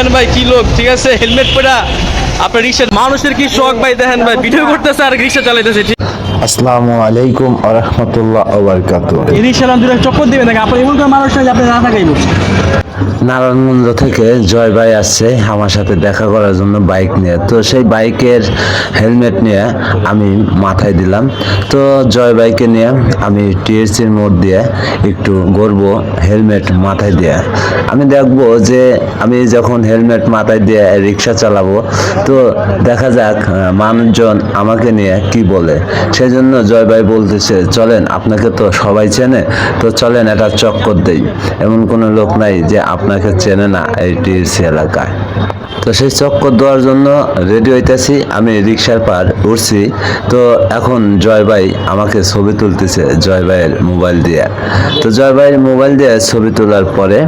দেখেন ভাই কি লোক ঠিক আছে? হেলমেট পরা আপনার রিক্সা মানুষের কি শখ ভাই? দেখেন ভাই ভিডিও করতেছে আর রিক্সা চালাইতেছে ঠিক? আসসালামু আলাইকুম আরহামতুল্লাহ ওবরকাত এই রিক্সা দুটো চক্কর দিবেন দেখেন আপনি এমন করে মানুষ আপনি না থাকাই নারায়ণগঞ্জ থেকে জয় ভাই আসছে আমার সাথে দেখা করার জন্য বাইক নিয়ে। তো সেই বাইকের হেলমেট নিয়ে আমি মাথায় দিলাম। তো জয় বাইকে নিয়ে আমি টিএসসির মোড় দিয়ে একটু ঘুরবো হেলমেট মাথায় দিয়ে। আমি দেখব যে আমি যখন হেলমেট মাথায় দিয়ে রিক্সা চালাবো, তো দেখা যাক মানুষজন আমাকে নিয়ে কি বলে। সেই জন্য জয় ভাই বলতেছে, চলেন, আপনাকে তো সবাই চেনে, তো চলেন এটা চক্কর দেই। এমন কোনো লোক নাই যে আপনাকে চেনে না এই টিএসসি এলাকায়। তো সেই চক্কর দেওয়ার জন্য রেডি হইতেছি, আমি রিক্সার পার উঠছি। তো এখন জয় ভাই আমাকে ছবি তুলতেছে, জয় ভাইয়ের মোবাইল দিয়ে। তো জয় ভাইয়ের মোবাইল দিয়ে ছবি তোলার পরে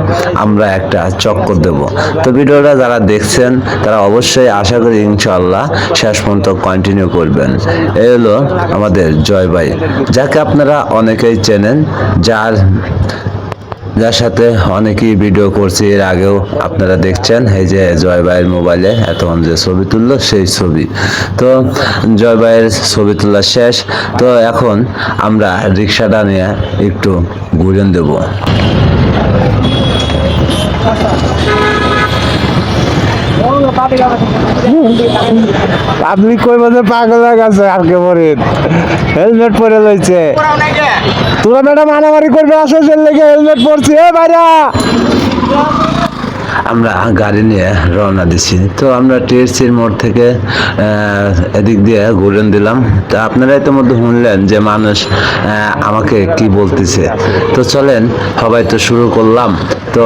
আমরা একটা চক্কর দেব। তো ভিডিওটা যারা দেখছেন, তারা অবশ্যই আশা করি ইনশাল্লাহ শেষ পর্যন্ত কন্টিনিউ করবেন। এই হলো আমাদের জয় ভাই, যাকে আপনারা অনেকেই চেনেন, যার যার সাথে অনেকেই ভিডিও করছে, এর আগেও আপনারা দেখছেন, এই যে জয় ভাইয়ের মোবাইলে এতক্ষণ যে ছবি তুললো, সেই ছবি। তো জয় ভাইয়ের ছবি তোলা শেষ। তো এখন আমরা রিক্সাটা নিয়ে একটু ঘুরেন দেব আপনি কই মধ্যে পাগল গেছে আজকে পরে হেলমেট পরে লইছে। তোরা ম্যাডাম মারামারি করবে আসে লেগে হেলমেট পরছি। এ বাইরা! আমরা গাড়ি নিয়ে রওনা দিছি। তো আমরা টিএসসির মোড় থেকে এদিক দিয়ে ঘুরেন দিলাম। তো আপনারা ইতিমধ্যে শুনলেন যে মানুষ আমাকে কি বলতেছে। তো চলেন, সবাই তো শুরু করলাম। তো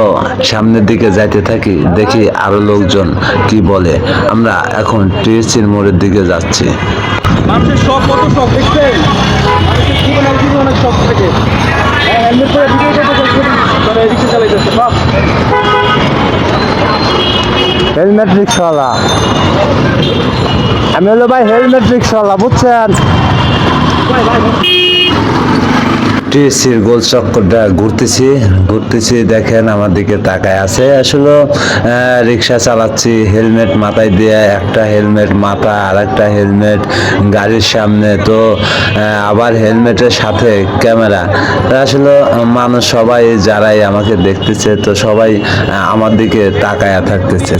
সামনের দিকে যাইতে থাকি, দেখি আরও লোকজন কি বলে। আমরা এখন টিএসসির মোড়ের দিকে যাচ্ছি। মানুষের শখ কত শখ? দেখছেন মানুষের অনেক শখ থাকে। হেলমেট পরে বাহ। হেলমেট রিক্সাওয়ালা। আমি হলো ভাই হেলমেট রিক্সাওয়ালা বুঝছেন? টিএসসির গোল চক্করটা ঘুরতেছি ঘুরতেছি, দেখেন আমার দিকে তাকায় আছে। আসলে রিক্সা চালাচ্ছি, হেলমেট মাথায় দিয়ে, একটা হেলমেট মাথা আর একটা হেলমেট গাড়ির সামনে। তো আবার হেলমেটের সাথে ক্যামেরা। আসলে, মানুষ সবাই, যারাই আমাকে দেখতেছে, তো সবাই আমার দিকে তাকায়া থাকতেছে।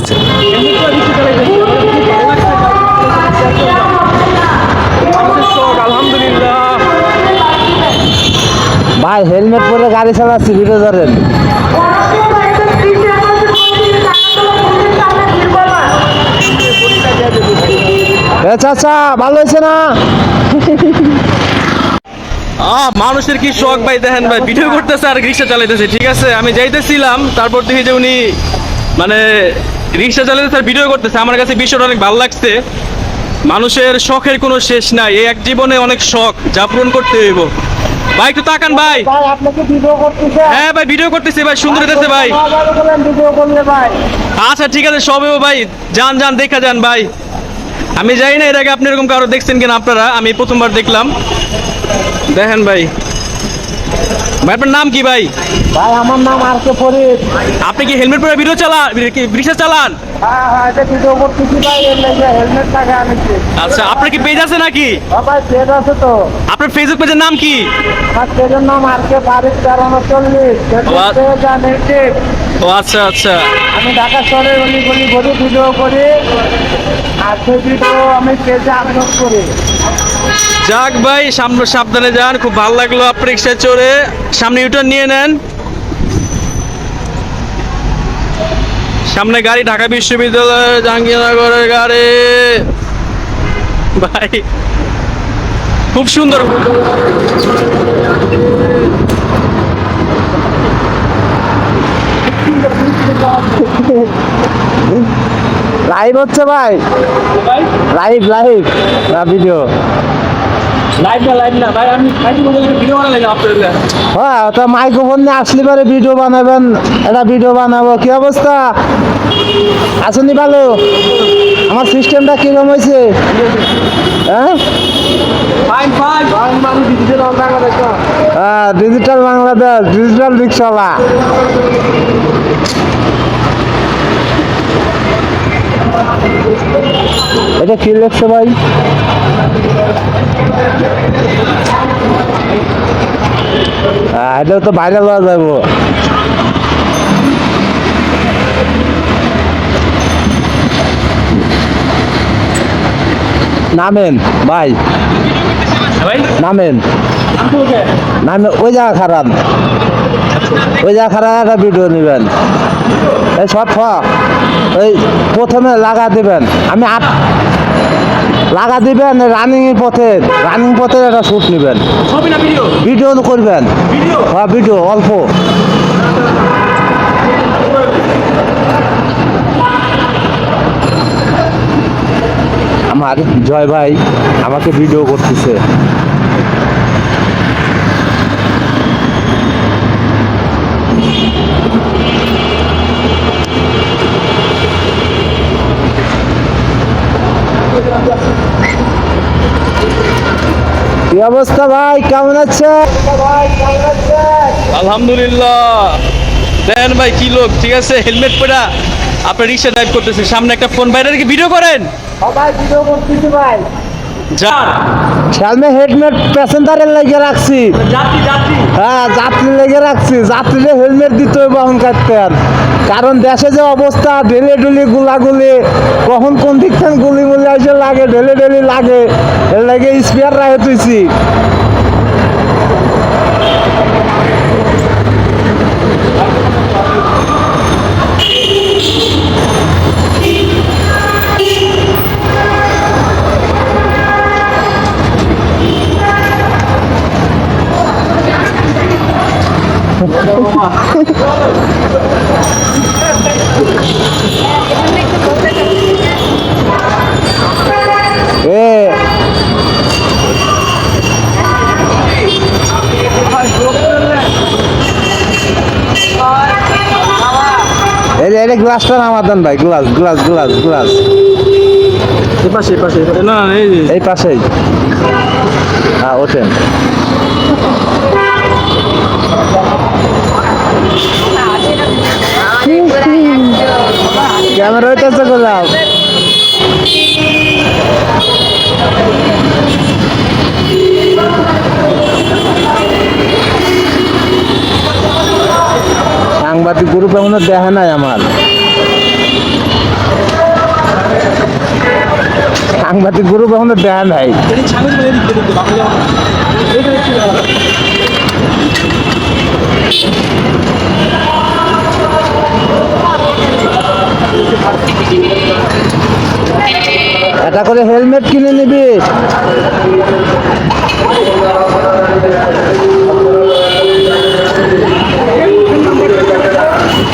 ভাই, হেলমেট পরে গাড়ি চালাচ্ছি, ভিডিও ধরেন। চাচা, ভালো হয়েছে না? মানুষের কি শখ ভাই? দেখেন ভাই, ভিডিও করতেছে আর রিক্সা চালাইতেছে, ঠিক আছে? আমি যাইতেছিলাম, তারপর দেখি যে উনি মানে রিক্সা চালাইতেছে আর ভিডিও করতেছে। আমার কাছে বিষয়টা অনেক ভালো লাগছে। মানুষের শখের কোনো শেষ নাই। এই এক জীবনে অনেক শখ, যা পূরণ করতে হইব। ভাই একটু তাকান ভাই। ভাই আপনাকে ভিডিও করতেছে। হ্যাঁ ভাই ভিডিও করতেছি ভাই সুন্দর দেখতে ভাই। ভিডিও করলে ভাই। আচ্ছা ঠিক আছে সবে ভাই। যান যান দেখা যান ভাই। আমি যাই না এর আগে আপনি এরকম কারও দেখছেন কিনা আপনারা আমি প্রথমবার দেখলাম। দেখেন ভাই। ভাই আপনার নাম কি ভাই? ভাই আমার নাম আর কে ফরিদ। আপনি কি হেলমেট পরে ভিডিও চালান? রিক্সা চালান? হ্যাঁ হ্যাঁ আচ্ছা আপনার কি পেজ আছে নাকি? পেজ আছে তো। আপনার ফেসবুক পেজের নাম কি? আমার পেজের নাম আর কে ফারিদ চার চল্লিশ ও আচ্ছা আচ্ছা। আমি ঢাকা শহরে গলি গলি ঘুরে ভিডিও করি আর সেই ভিডিও আমি পেজে আপলোড করি। যাক ভাই সামনে সাবধানে যান খুব ভালো লাগল আপনি রিক্সায় চড়ে। সামনে ইউটার্ন নিয়ে নেন। সামনে গাড়ি ঢাকা বিশ্ববিদ্যালয় জাহাঙ্গীরনগরের গাড়ি। ভাই খুব সুন্দর। লাইভ হচ্ছে ভাই। লাইভ লাইভ ভিডিও লাইভ না লাইভ না। ভাই আমি ভিডিও হ্যাঁ তো মাইক্রোফোন নিয়ে আসলে পরে ভিডিও বানাবেন একটা ভিডিও বানাবো। কি অবস্থা? আসুনি ভালো আমার সিস্টেমটা কীরকম হয়েছে? হ্যাঁ? ফাইন ফাইন হ্যাঁ। ডিজিটাল বাংলাদেশ ডিজিটাল রিক্সাওয়ালা এটা কি লেখছে ভাই? এটা তো বাইরে লওয়া যাব। নামেন ভাই। নামেন। নামে ওই জায়গা খারাপ। ওই জায়গা খারাপ একটা ভিডিও নেবেন। এই সব ওই প্রথমে লাগা দিবেন। আমি আট লাগা দিবেন রানিং পথে। রানিং পথে একটা শ্যুট নেবেন। ভিডিও করবেন। হ্যাঁ ভিডিও অল্প। আমার জয় ভাই, আমাকে ভিডিও করতেছে। অবস্থা ভাই? কেমন আছে আলহামদুলিল্লাহ। দেখেন ভাই, কি লোক? ঠিক আছে, হেলমেট পরা। আপনার রিক্সা ড্রাইভ করতেছে সামনে একটা ফোন বাইরে রেখে ভিডিও করেন। ভাই ভিডিও করতেছি ভাই। সামনে হেলমেট প্যাসেঞ্জারের লেগে রাখছি। যাত্রী যাত্রী। হ্যাঁ যাত্রী লেগে রাখছি। যাত্রীদের হেলমেট দিতে হবে বহন করতে কারণ দেশে যে অবস্থা ঢেলে ডুলি গুলাগুলি কখন কোন দিক থেকে গুলি মুলি এসে লাগে ঢেলে ঢেলি লাগে। এর লাগে স্পিয়ার রাখে তুইছি এ এই যে এটা গ্লাসটা নামা দেন ভাই গ্লাস গ্লাস গ্লাস গ্লাস এ পাশে এ পাশে না না এই এই পাশেই। হ্যাঁ ওঠেন। ক্যামেরা হইতেছে গোলাপ সাংবাদিক গ্রুপ এখনও দেখা নাই আমার। সাংবাদিক গ্রুপ এখনও দেখা নাই। এটা করে হেলমেট কিনে নিবি।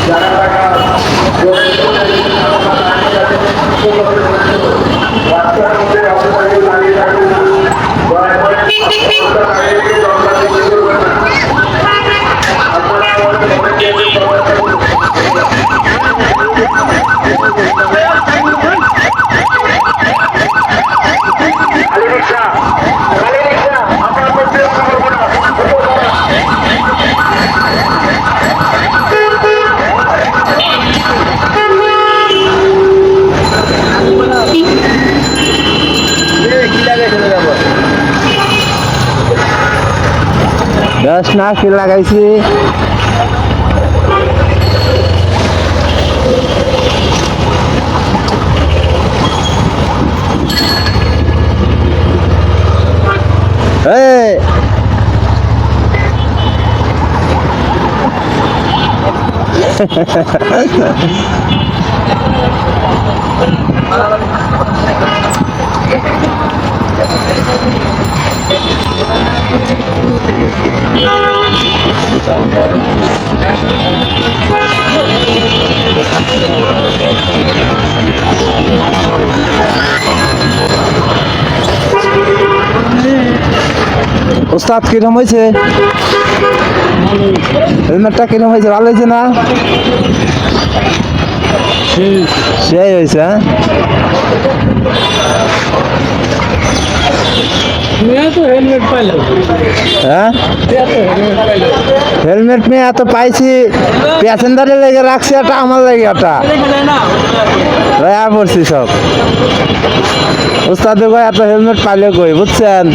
যারা টাকা দশ না কি লাগাইছি এই ওস্তাদ কিরম হয়েছে? হেলমেটটা কিরম হয়েছে? ভালো হয়েছে না? সেই হয়েছে হ্যাঁ? হ্যাঁ? হেলমেট নিয়ে এত পাইছি, প্যাসেঞ্জারের লেগে রাখছি একটা আমার লেগে একটা দয়া পড়ছি সব। উস্তাদ এত হেলমেট পাইলে কই, বুঝছেন?